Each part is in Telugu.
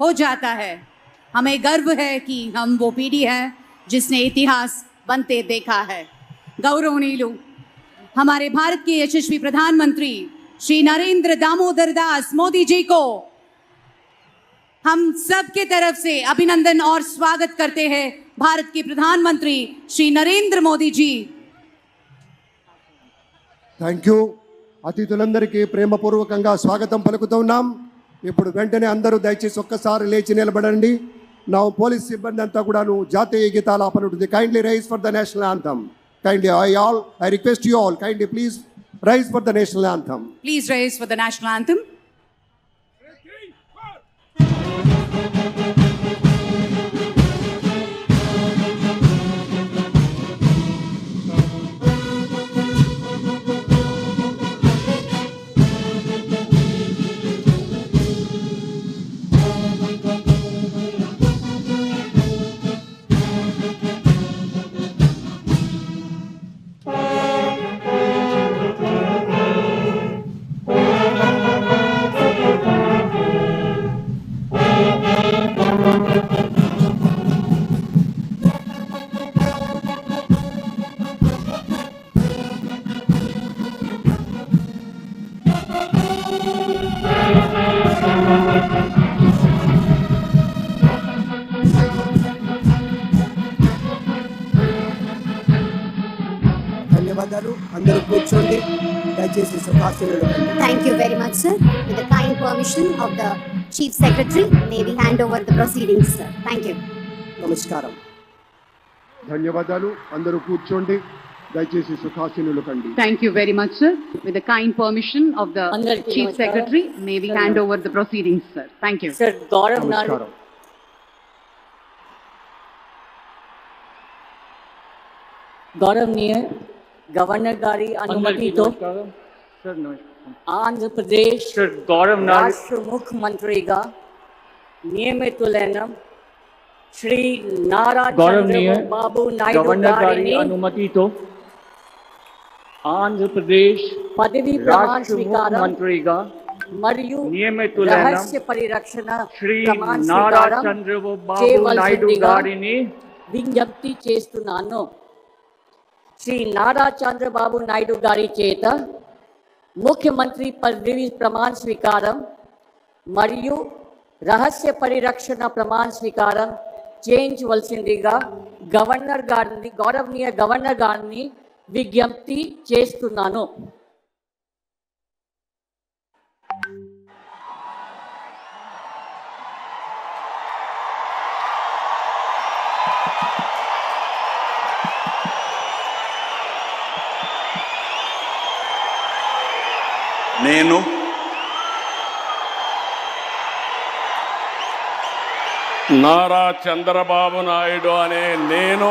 हो जाता है हमें गर्व है कि हम वो पीढ़ी है जिसने इतिहास बनते देखा है गौरवनीलु हमारे भारत के यशस्वी प्रधानमंत्री श्री नरेंद्र दामोदर दास मोदी जी को हम सब के तरफ से अभिनंदन और स्वागत करते हैं भारत के प्रधानमंत्री श्री नरेंद्र मोदी जी థ్యాంక్ యూ అతిథులందరికీ ప్రేమపూర్వకంగా స్వాగతం పలుకుతూ ఉన్నాం ఇప్పుడు వెంటనే అందరూ దయచేసి ఒక్కసారి లేచి నిలబడండి. నా పోలీస్ సిబ్బంది అంతా కూడాను జాతీయ గీతాలు ఆపనుంటుంది. Kindly rise for the national anthem kindly I all I request you all kindly please rise for the national anthem please rise for the national anthem ధన్యవాదాలు అందరూ కూర్చోండి దయచేసి you very much, sir. With the kind permission of the Chief Secretary, may we hand over the proceedings, sir. Thank you. నమస్కారం ధన్యవాదాలు అందరూ కూర్చోండి దయచేసి సుఖాసీనులు కండి Thank you very much, sir. With the kind permission of the అందరికీ Chief నమస్కారం. Secretary, may we hand over the proceedings, sir. Thank you. Sir Gaurav Naidu నమస్కారం గౌరవనీయ గవర్నర్ గారి అనుమతితో ఆంధ్రప్రదేశ్ Sir Gaurav Nadu, రాష్ట్ర ముఖ్యమంత్రిగా నియమితులైన శ్రీ నారా గౌరవనీయ బాబు నాయుడు గవర్నర్ గారి గారిని అనుమతితో ఆంధ్రప్రదేశ్ పదవి ప్రమాణ రాష్ట్ర స్వీకారం ముఖ్యమంత్రిగా మరియు నియమితులైన రహస్య పరిరక్షణ శ్రీ నారా చంద్రబాబు నాయుడు గారిని విజ్ఞప్తి చేస్తున్నాను. శ్రీ నారా చంద్రబాబు నాయుడు గారి చేత ముఖ్యమంత్రి పదవి ప్రమాణ స్వీకారం మరియు రహస్య పరిరక్షణ ప్రమాణ స్వీకారం చేయించవలసిందిగా గవర్నర్ గారిని గౌరవనీయ గవర్నర్ గారిని విజ్ఞప్తి చేస్తున్నాను. నేను నారా చంద్రబాబు నాయుడు అనే నేను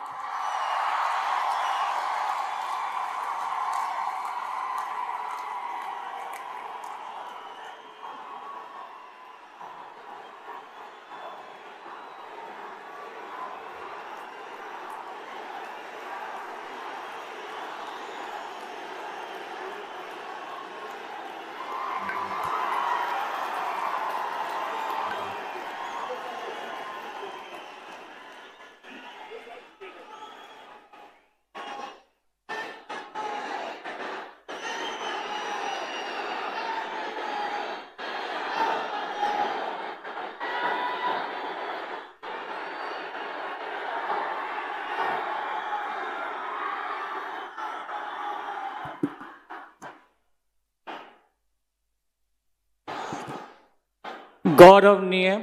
গৌরব নিয়ে